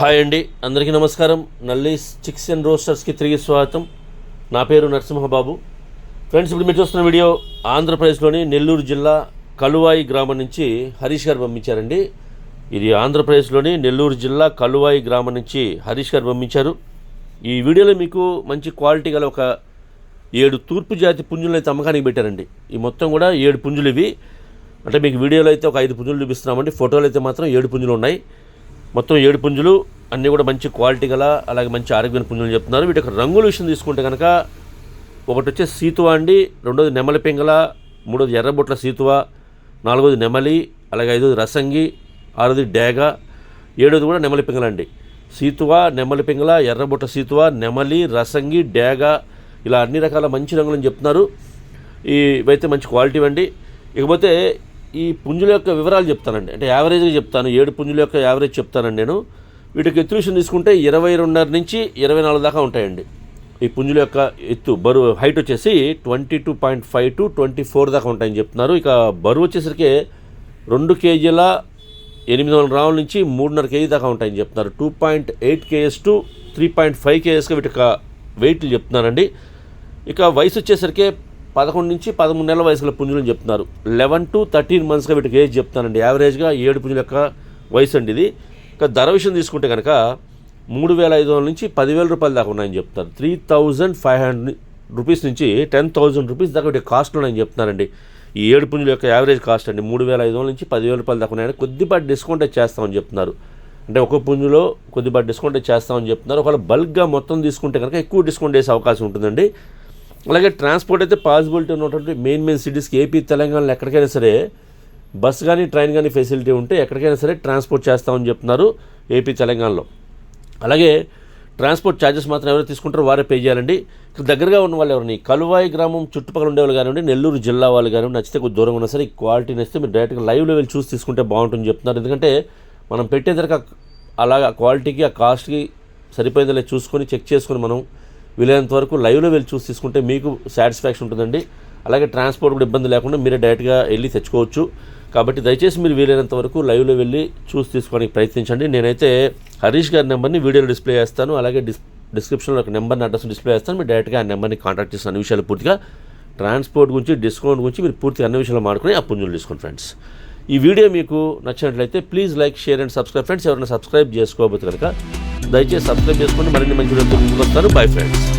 Hi అండి. అందరికీ నమస్కారం. నల్లీస్ చిక్స్ అండ్ రోస్టర్స్కి తిరిగి స్వాగతం. నా పేరు నరసింహబాబు. ఫ్రెండ్స్ ఇప్పుడు మీరు చూస్తున్న వీడియో ఆంధ్రప్రదేశ్లోని నెల్లూరు జిల్లా కలువాయి గ్రామం నుంచి హరీష్ గారు పంపించారండి. ఇది ఆంధ్రప్రదేశ్లోని నెల్లూరు జిల్లా కలువాయి గ్రామం నుంచి హరీష్ గారు పంపించారు. ఈ వీడియోలో మీకు మంచి క్వాలిటీ గల ఒక ఏడు తూర్పు జాతి పుంజులు అయితే అమ్మకానికి పెట్టారండి. ఈ మొత్తం కూడా ఏడు పుంజులు ఇవి. అంటే మీకు వీడియోలో అయితే ఒక ఐదు పుంజులు చూపిస్తున్నామండి. ఫోటోలు అయితే మాత్రం ఏడు పుంజులు ఉన్నాయి. మొత్తం ఏడు పుంజులు అన్నీ కూడా మంచి క్వాలిటీ గల అలాగే మంచి ఆరోగ్యమైన పుంజులు చెప్తున్నారు. వీటి యొక్క రంగుల విషయం తీసుకుంటే కనుక ఒకటి వచ్చే సీతువా అండి రెండోది నెమలి పింగళ మూడోది ఎర్రబొట్ల సీతువ నాలుగోది నెమలి అలాగే ఐదోది రసంగి ఆరోది డేగ ఏడోది కూడా నెమలి పింగళ అండి. సీతువ నెమలి పింగళ ఎర్రబొట్ల సీతువ నెమలి రసంగి డేగ ఇలా అన్ని రకాల మంచి రంగులని చెప్తున్నారు. ఇవైతే మంచి క్వాలిటీ అండి. ఇకపోతే ఈ పుంజుల యొక్క వివరాలు చెప్తానండి. అంటే యావరేజ్గా చెప్తాను. ఏడు పుంజుల యొక్క యావరేజ్ చెప్తానండి నేను. వీటికి ఎత్తుషన్ తీసుకుంటే ఇరవై రెండున్నర నుంచి ఇరవై నాలుగు దాకా ఉంటాయండి. ఈ పుంజుల యొక్క ఎత్తు బరువు హైట్ వచ్చేసి twenty two point five to twenty four దాకా ఉంటాయని చెప్తున్నారు. ఇక బరువు వచ్చేసరికి రెండు కేజీల ఎనిమిది వందల గ్రాముల నుంచి మూడున్నర కేజీ దాకా ఉంటాయని చెప్తున్నారు. Two point eight KS to three point five కేఎస్గా వీటి యొక్క వెయిట్లు చెప్తున్నారండి. ఇక వయసు వచ్చేసరికి పదకొండు నుంచి పదమూడు నెలల వయసుల పుంజులు అని చెప్తున్నారు. లెవెన్ టు థర్టీన్ మంత్స్గా వీటికి ఏజ్ చెప్తానండి యావరేజ్గా ఏడు పుంజుల యొక్క వయసు అండి ఇది. ఇక ధర విషయం తీసుకుంటే కనుక మూడు వేల ఐదు వందల నుంచి పదివేల రూపాయల దాకా ఉన్నాయని చెప్తారు three thousand five hundred rupees నుంచి టెన్ థౌజండ్ రూపీస్ దాకా వీటి కాస్ట్ ఉన్నాయని చెప్తున్నారండి. ఈ ఏడు పుంజుల యొక్క యావరేజ్ కాస్ట్ అండి మూడు వేల ఐదు వందల నుంచి పదివేల రూపాయల దాకా ఉన్నాయని కొద్దిపాటి డిస్కౌంట్ అయితే చేస్తామని చెప్తున్నారు. అంటే ఒక పుంజులో కొద్దిపాటి డిస్కౌంట్ చేస్తామని చెప్తున్నారు. ఒకవేళ బల్క్గా మొత్తం తీసుకుంటే కనుక ఎక్కువ డిస్కౌంట్ వేసే అవకాశం ఉంటుందండి. అలాగే ట్రాన్స్పోర్ట్ అయితే పాసిబిలిటీ ఉన్నటువంటి మెయిన్ మెయిన్ సిటీస్కి ఏపీ తెలంగాణలో ఎక్కడికైనా సరే బస్ కానీ ట్రైన్ కానీ ఫెసిలిటీ ఉంటే ఎక్కడికైనా సరే ట్రాన్స్పోర్ట్ చేస్తామని చెప్తున్నారు ఏపీ తెలంగాణలో. అలాగే ట్రాన్స్పోర్ట్ ఛార్జెస్ మాత్రం ఎవరు తీసుకుంటారో వారే పే చేయాలండి. ఇక్కడ దగ్గరగా ఉన్న వాళ్ళు ఎవరిని? కలువాయి గ్రామం చుట్టుపక్కల ఉండేవాళ్ళు కానివ్వండి నెల్లూరు జిల్లా వాళ్ళు కానివ్వండి నచ్చితే కొద్ది దూరంగా ఉన్నా సరే ఈ క్వాలిటీ నచ్చితే మీరు డైరెక్ట్గా లైవ్లో వెళ్ళి చూసి తీసుకుంటే బాగుంటుంది చెప్తున్నారు. ఎందుకంటే మనం పెట్టే ధరకు అలాగా ఆ క్వాలిటీకి ఆ కాస్ట్కి సరిపోయిందో చూసుకొని చెక్ చేసుకొని మనం వీలైనంత వరకు లైవ్లో వెళ్ళి చూసి తీసుకుంటే మీకు సాటిస్ఫాక్షన్ ఉంటుందండి. అలాగే ట్రాన్స్పోర్ట్ కూడా ఇబ్బంది లేకుండా మీరే డైరెక్ట్గా వెళ్ళి తెచ్చుకోవచ్చు. కాబట్టి దయచేసి మీరు వీలైనంత వరకు లైవ్లో వెళ్ళి చూసి తీసుకోవడానికి ప్రయత్నించండి. నేనైతే హరీష్ గారి నెంబర్ని వీడియోలో డిస్ప్లే చేస్తాను. అలాగే డిస్ డిస్క్రిప్షన్లో ఒక నెంబర్ని అడ్రస్ డిస్ప్లే చేస్తాను. మీరు డైరెక్ట్గా ఆ నెంబర్ని కాంటాక్ట్ చేసిన అన్ని విషయాలు పూర్తిగా ట్రాన్స్పోర్ట్ గురించి డిస్కౌంట్ గురించి మీరు పూర్తిగా అన్ని విషయాలు మాడుకుని ఆ పుంజులు తీసుకోండి ఫ్రెండ్స్ ఈ వీడియో మీకు నచ్చినట్లయితే please like share and subscribe friends ఎవరైనా సబ్స్క్రైబ్ చేసుకోబోతు కనుక దయచేసి సబ్స్క్రైబ్ చేసుకొని మరిన్ని మంచి వీడియోతో ముందుకు బై ఫ్రెండ్స్